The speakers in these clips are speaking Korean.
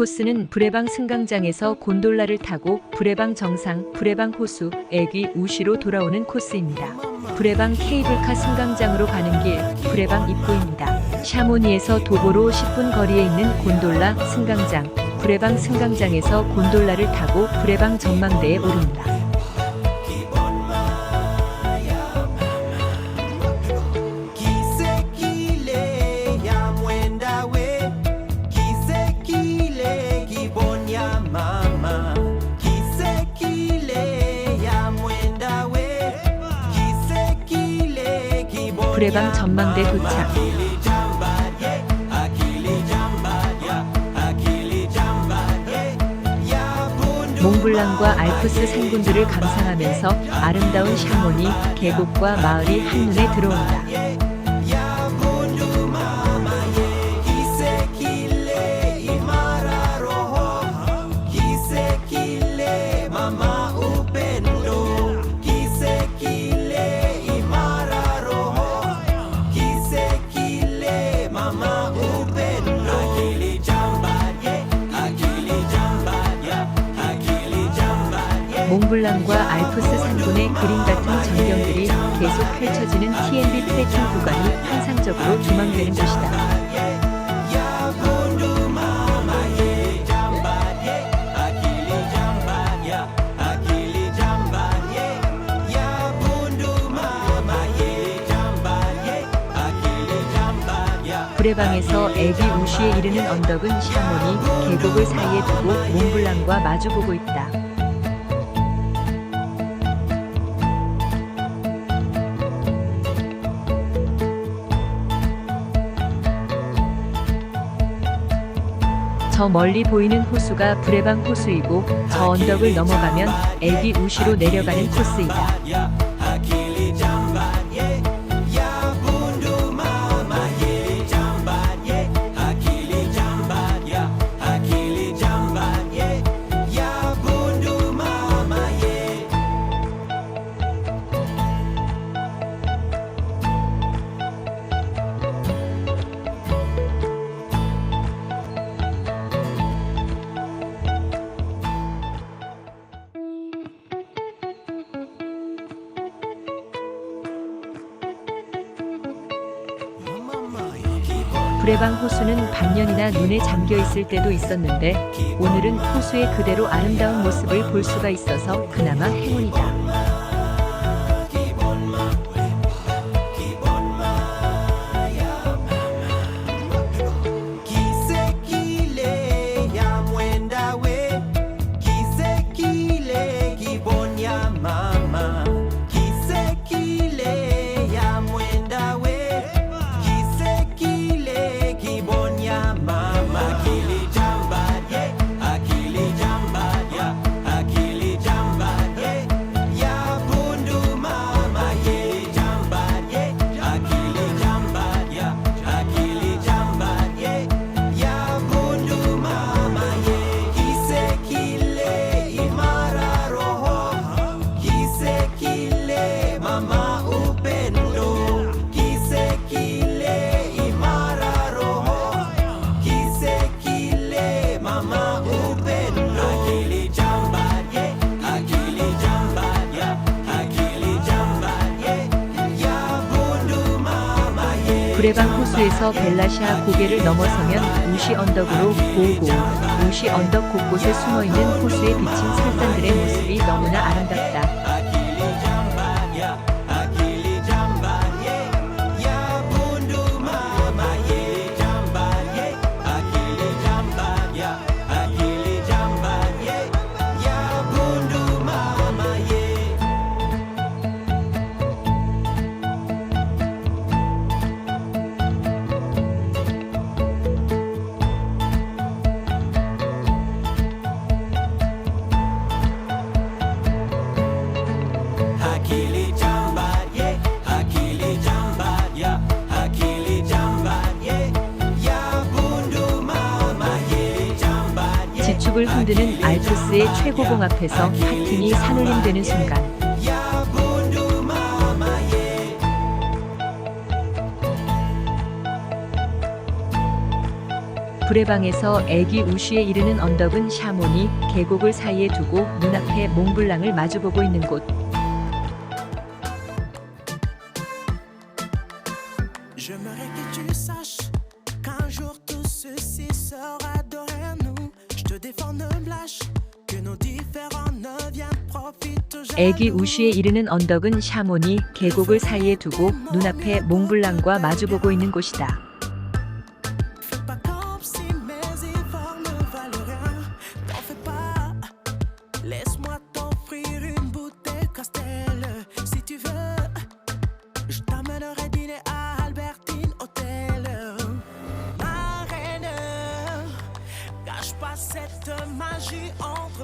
코스는 브레방 승강장에서 곤돌라를 타고 브레방 정상, 브레방 호수, 애기 우시로 돌아오는 코스입니다. 브레방 케이블카 승강장으로 가는 길, 브레방 입구입니다. 샤모니에서 도보로 10분 거리에 있는 곤돌라 승강장, 브레방 승강장에서 곤돌라를 타고 브레방 전망대에 오릅니다. 브레방 전망대 도착. 몽블랑과 알프스 산군들을 감상하면서 아름다운 샤모니, 계곡과 마을이 한눈에 들어온다. 그림 같은 전경들이 계속 펼쳐지는 TNB 트레킹 구간이 환상적으로 조망되는 ya 브레방에서 애기 우시에 이르는 언덕은 샤모니, 계곡을 사이에 두고 몽블랑과 마주보고 있다. 저 멀리 보이는 호수가 브레방 호수이고 저 언덕을 넘어가면 애기 우시로 내려가는 코스이다. 브레방 호수는 반년이나 눈에 잠겨 있을 때도 있었는데 오늘은 호수의 그대로 아름다운 모습을 볼 수가 있어서 그나마 행운이다. 브레방 호수에서 벨라샤 고개를 넘어서면 우시 언덕으로 고고 우시 언덕 곳곳에 숨어 있는 호수에 비친 설 지축을 흔드는 알프스의 최고봉 앞에서 하틴이 산울림되는 순간 불에방에서 애기 우쉬에 이르는 언덕은 샤모니 계곡을 사이에 두고 눈앞에 몽블랑을 마주보고 있는 곳. 애기. 우쉬에 이르는 언덕은 샤모니 계곡을 사이에 두고 눈앞에 몽블랑과 마주보고 있는 곳이다.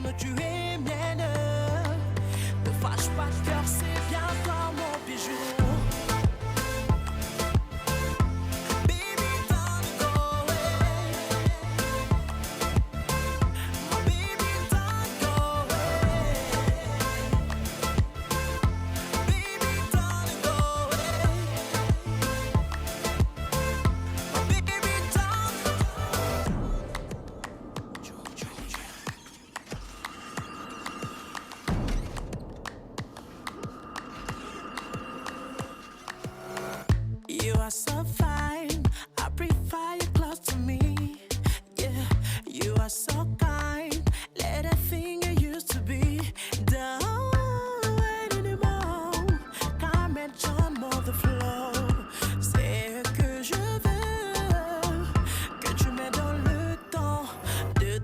What you es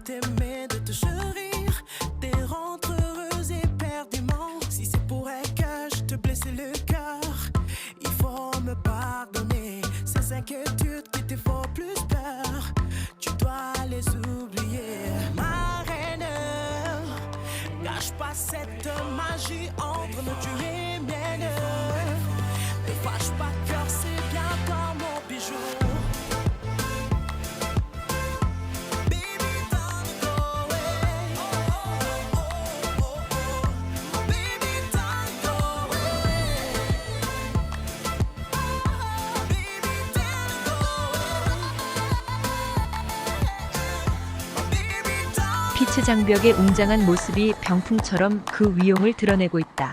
t'aimer, de te chérir, de rendre heureuse éperdument. Si c'est pour elle que je te blessais le cœur, il faut me pardonner. Ces inquiétudes qui te font plus peur, tu dois les oublier. Ma reine, gâche pas cette magie entre nous, tu 피츠 장벽의 웅장한 모습이 병풍처럼 그 위용을 드러내고 있다.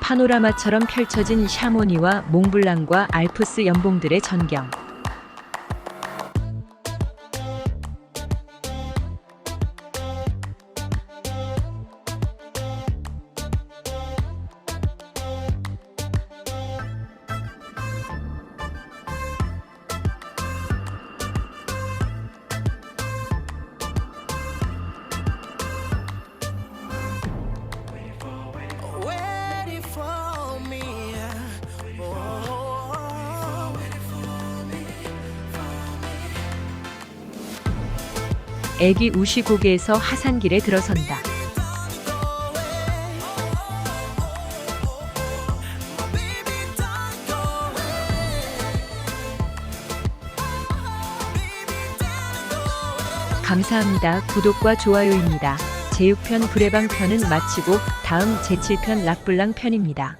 파노라마처럼 펼쳐진 샤모니와 몽블랑과 알프스 연봉들의 전경. 애기 우시 고개에서 하산길에 들어선다. 감사합니다. 구독과 좋아요입니다. 제6편 불해방 편은 마치고 다음 제7편 락블랑 편입니다.